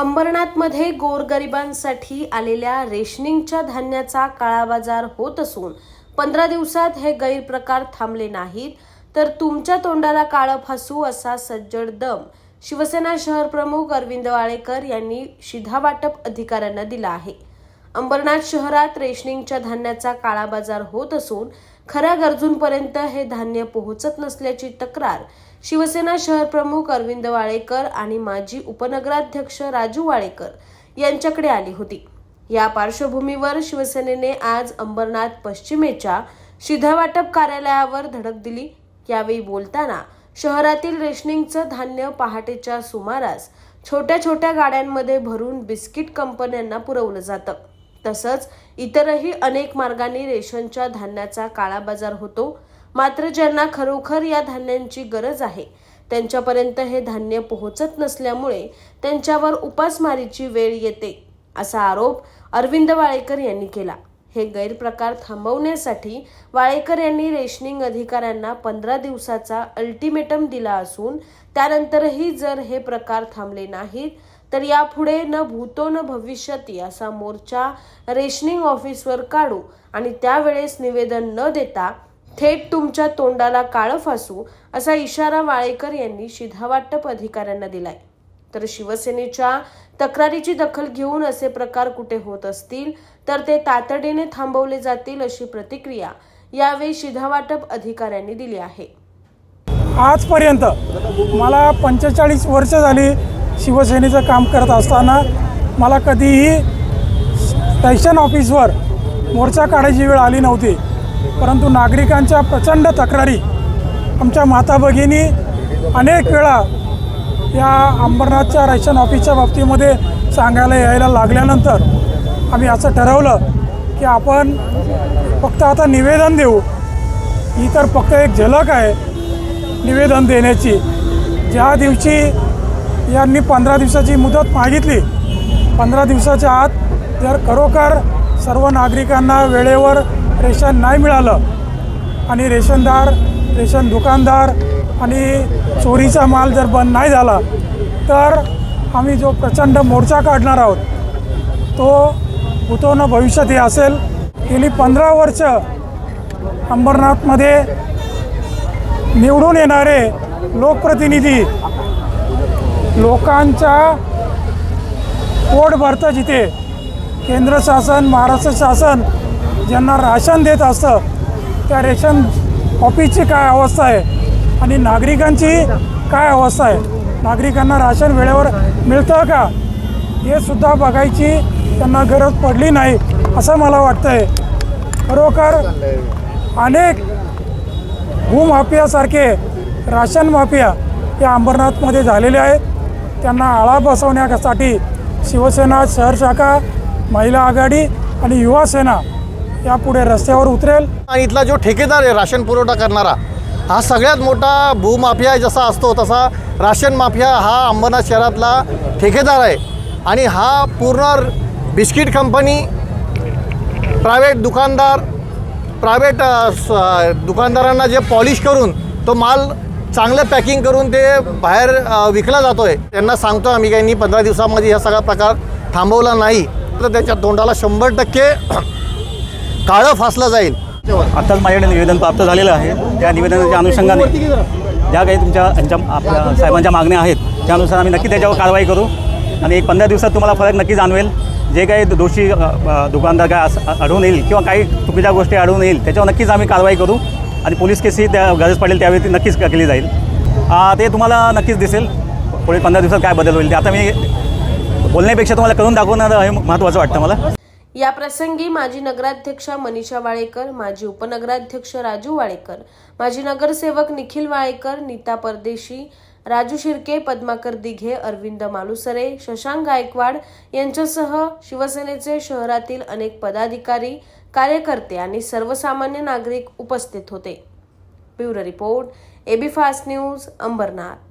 अंबरनाथमध्ये गोरगरिबांसाठी आलेल्या रेशनिंगच्या धान्याचा काळाबाजार होत असून पंधरा दिवसात हे गैरप्रकार थांबले नाहीत. तर तुमच्या तोंडाला काळं फासू असा सज्जड दम शिवसेना शहर प्रमुख अरविंद वाळेकर यांनी शिधा वाटप अधिकाऱ्यांना दिला आहे. अंबरनाथ शहरात रेशनिंगच्या धान्याचा काळाबाजार होत असून खऱ्या गरजूंपर्यंत हे धान्य पोहोचत नसल्याची तक्रार शिवसेना शहर प्रमुख अरविंद वाळेकर आणि माजी उपनगराध्यक्ष राजू वाळेकर यांच्याकडे आली होती. या पार्श्वभूमीवर शिवसेनेने आज अंबरनाथ पश्चिमेच्या शिधा वाटप कार्यालयावर धडक दिली. यावेळी बोलताना शहरातील रेशनिंगचं धान्य पहाटेच्या सुमारास छोट्या छोट्या गाड्यांमध्ये भरून बिस्किट कंपन्यांना पुरवलं जातं. तसंच इतरही अनेक मार्गांनी रेशनच्या धान्याचा काळाबाजार होतो. मात्र ज्यांना खरोखर या धान्यांची गरज आहे त्यांच्यापर्यंत हे धान्य पोहोचत नसल्यामुळे त्यांच्यावर उपासमारीची वेळ येते असा आरोप अरविंद वाळेकर यांनी केला. हे गैरप्रकार थांबवण्यासाठी वाळेकर यांनी रेशनिंग अधिकाऱ्यांना पंधरा दिवसाचा अल्टिमेटम दिला असून त्यानंतरही जर हे प्रकार थांबले नाहीत तर यापुढे न भूतो न भविष्यती असा मोर्चा रेशनिंग ऑफिसवर काढू आणि त्यावेळेस निवेदन न देता थेट तुमच्या तोंडाला काळं फासू असा इशारा वाळेकर यांनी शिधावाटप अधिकाऱ्यांना दिलाय. तर शिवसेनेच्या तक्रारीची दखल घेऊन असे प्रकार कुठे होत असतील तर ते तातडीने थांबवले जातील अशी प्रतिक्रिया यावेळी शिधावाटप अधिकाऱ्यांनी दिली आहे. आजपर्यंत मला पंचेचाळीस वर्ष झाली शिवसेनेचं काम करत असताना मला कधीही स्टेशन ऑफिसवर मोर्चा काढायची वेळ आली नव्हती. परंतु नागरिकांच्या प्रचंड तक्रारी आमच्या माता भगिनी अनेक वेळा या अंबरनाथच्या रेशन ऑफिसच्या बाबतीमध्ये सांगायला यायला लागल्यानंतर आम्ही असं ठरवलं की आपण फक्त आता निवेदन देऊ. ही तर फक्त एक झलक आहे निवेदन देण्याची. ज्या दिवशी यांनी पंधरा दिवसाची मुदत मागितली पंधरा दिवसाच्या आत जर खरोखर सर्व नागरिकांना वेळेवर रेशन नाही मिळालं आणि रेशनदार रेशन दुकानदार आणि चोरीचा माल जर बंद नाही झाला तर आम्ही जो प्रचंड मोर्चा काढणार आहोत तो उतवणं भविष्यात हे असेल. गेली पंधरा वर्ष अंबरनाथमध्ये निवडून येणारे लोकप्रतिनिधी लोकांच्या पोट भरतं जिथे. केंद्र शासन महाराष्ट्र शासन ज्यांना राशन देत असतं त्या रेशन ऑफिसची काय अवस्था आहे? आणि नागरिकांची काय अवस्था आहे? नागरिकांना राशन वेळेवर मिळतं का? हे सुद्धा बघायची त्यांना गरज पडली नाही असं मला वाटतं आहे खरोखर अनेक भूमाफियासारखे राशन माफिया या अंबरनाथमध्ये झालेले आहेत. त्यांना आळा बसवण्यासाठी शिवसेना शहर शाखा महिला आघाडी आणि युवा सेना यापुढे रस्त्यावर उतरेल. आणि इथला जो ठेकेदार आहे राशन पुरवठा करणारा हा सगळ्यात मोठा भूमाफिया जसा असतो तसा राशन माफिया हा अंबरनाथ शहरातला ठेकेदार आहे. आणि हा पूर्ण बिस्किट कंपनी प्रायव्हेट दुकानदार प्रायव्हेट दुकानदारांना जे पॉलिश करून तो माल चांगलं पॅकिंग करून ते बाहेर विकला जातो आहे त्यांना सांगतो आम्ही काही पंधरा दिवसामध्ये हा सगळा प्रकार थांबवला नाही. तर त्याच्या तोंडाला शंभर टक्के काळं फासलं जाईल. आत्ताच माझ्याकडे निवेदन प्राप्त झालेलं आहे. त्या निवेदनाच्या अनुषंगाने ज्या काही तुमच्या यांच्या आपल्या साहेबांच्या मागण्या आहेत त्यानुसार आम्ही नक्की त्याच्यावर कारवाई करू. आणि एक पंधरा दिवसात तुम्हाला फरक नक्की जाणवेल. जे काही दोषी दुकानदार काय असं आढळून येईल किंवा काही चुकीच्या गोष्टी आढळून येईल त्याच्यावर नक्कीच आम्ही कारवाई करू. आणि पोलीस केसही त्या गरज पडेल त्यावेळी ती नक्कीच केली जाईल. ते तुम्हाला नक्कीच दिसेल. पुढे पंधरा दिवसात काय बदल होईल ते. आता मी बोलण्यापेक्षा तुम्हाला करून दाखवणं हे महत्त्वाचं वाटतं मला. या प्रसंगी माजी नगराध्यक्षा मनीषा वाळेकर माजी उपनगराध्यक्ष राजू वाळेकर माजी नगरसेवक निखिल वाळेकर नीता परदेशी राजू शिर्के पद्माकर दिघे अरविंद मालुसरे शशांक गायकवाड यांच्यासह शिवसेनेचे शहरातील अनेक पदाधिकारी कार्यकर्ते आणि सर्वसामान्य नागरिक उपस्थित होते. Bureau report AB fast news Ambernath.